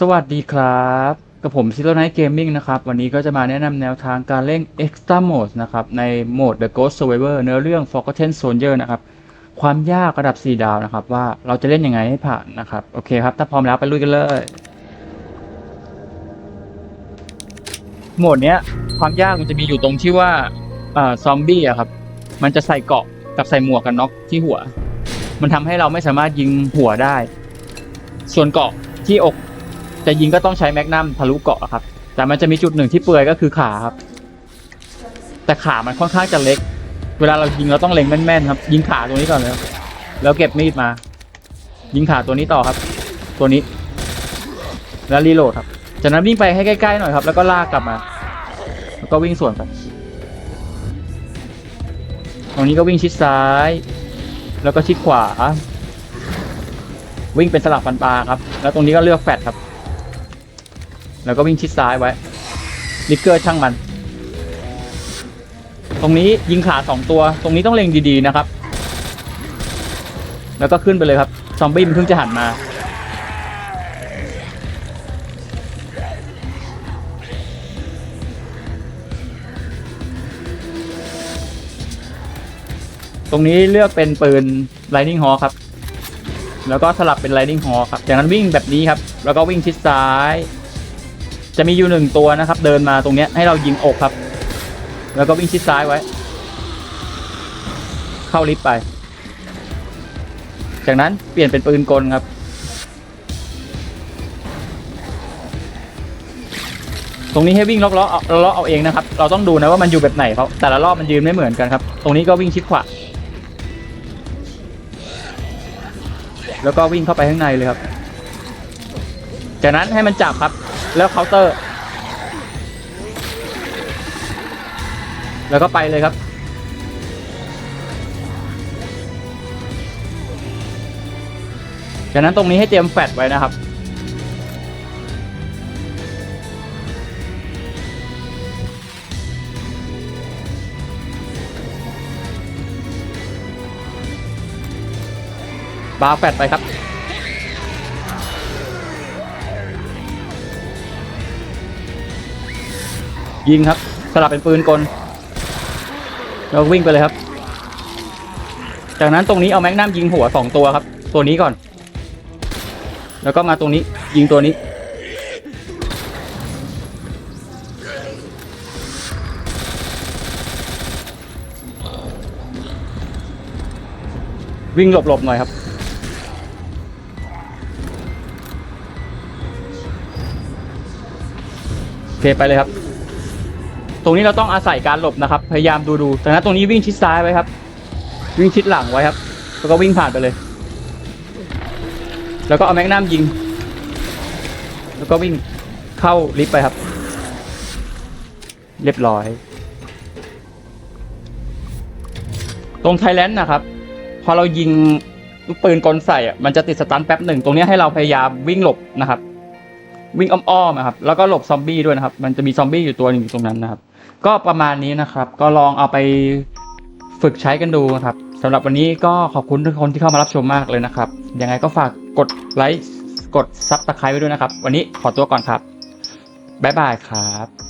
สวัสดีครับ กับผมซิโ o ไน g ์เกมมิ่งนะครับ วันนี้ก็จะมาแนะนำแนวทางการเล่น Extra Mode นะครับ ในโหมด The Ghost Survivor เนื้อเรื่อง Forgotten Soldier นะครับ ความยากระดับ 4 ดาวนะครับ ว่าเราจะเล่นยังไงให้ผ่านนะครับ โอเคครับ ถ้าพร้อมแล้วไปลุยกันเลย โหมดเนี้ย ความยากมันจะมีอยู่ตรงที่ว่าอ่าซอมบี้อะครับ มันจะใส่เกาะกับใส่หมวกกันน็อกที่หัว มันทำให้เราไม่สามารถยิงหัวได้ ส่วนเกาะที่อก จะยิงก็ต้องใช้แมกนัมทะลุเกาะครับ แต่มันจะมีจุดหนึ่งที่เปื่อยก็คือขาครับ แต่ขามันค่อนข้างจะเล็ก เวลาเรายิงเราต้องเล็งแม่นๆครับ ยิงขาตัวนี้ก่อนเลยแล้วเก็บมีดมา ยิงขาตัวนี้ต่อครับ ตัวนี้ แล้วรีโหลดครับจากนั้นวิ่งไปให้ใกล้ๆหน่อยครับ แล้วก็ลากกลับมา แล้วก็วิ่งสวนไปตรงนี้ก็วิ่งชิดซ้าย แล้วก็ชิดขวา วิ่งเป็นสลับฟันปลาครับ แล้วตรงนี้ก็เลือกแฟดครับ แล้วก็วิ่งชิดซ้ายไว้ลิกเกอร์ช่างมัน ตรงนี้ยิงขาสองตัว ตรงนี้ต้องเล็งดีๆนะครับ แล้วก็ขึ้นไปเลยครับ ซอมบี้มันเพิ่งจะหันมาตรงนี้เลือกเป็นปืน Lightning Hawk ครับ แล้วก็สลับเป็น Lightning Hawk ครับ จากนั้นวิ่งแบบนี้ครับ แล้วก็วิ่งชิดซ้าย จะมีอยู่หนึ่งตัวนะครับ เดินมาตรงเนี้ยให้เรายิงอกครับ แล้วก็วิ่งชิดซ้ายไว้ เข้าลิฟต์ไป จากนั้นเปลี่ยนเป็นปืนกลครับ ตรงนี้ให้วิ่งล็อกล้อเอาล็อเอาเองนะครับ เราต้องดูนะว่ามันอยู่แบบไหนเพราะแต่ละรอบมันยืนไม่เหมือนกันครับ ตรงนี้ก็วิ่งชิดขวาแล้วก็วิ่งเข้าไปข้างในเลยครับ จากนั้นให้มันจับครับ แล้วเคาน์เตอร์ แล้วก็ไปเลยครับ จากนั้นตรงนี้ให้เตรียมแฟลชไว้นะครับบาร์แฟลชไปครับ ยิงครับ สลับเป็นปืนกลแล้ววิ่งไปเลยครับ จากนั้นตรงนี้เอาแม็กนัมยิงหัวสองตัวครับ ตัวนี้ก่อน แล้วก็มาตรงนี้ยิงตัวนี้ วิ่งหลบๆหน่อยครับโอเคไปเลยครับ ตรงนี้เราต้องอาศัยการหลบนะครับ พยายามดูดูจากนั้นตรงนี้วิ่งชิดซ้ายไว้ครับ วิ่งชิดหลังไว้ครับ แล้วก็วิ่งผ่านไปเลย แล้วก็เอาแมกนัมยิง แล้วก็วิ่งเข้าลิฟต์ไปครับ เรียบร้อย ตรงไทยแลนด์นะครับ พอเรายิงลูกปืนกลใส่อะมันจะติดสตันแป๊บหนึ่ง ตรงนี้ให้เราพยายามวิ่งหลบนะครับ วิ่งอ้อมๆนะครับ แล้วก็หลบซอมบี้ด้วยนะครับ มันจะมีซอมบี้อยู่ตัวหนึ่งอยู่ตรงนั้นนะครับ ก็ประมาณนี้นะครับ ก็ลองเอาไปฝึกใช้กันดูนะครับสำหรับวันนี้ก็ขอบคุณทุกคนที่เข้ามารับชมมากเลยนะครับ ยังไงก็ฝากกดไลค์ กดซับสไครต์ไว้ด้วยนะครับ วันนี้ขอตัวก่อนครับ บ๊ายบายครับ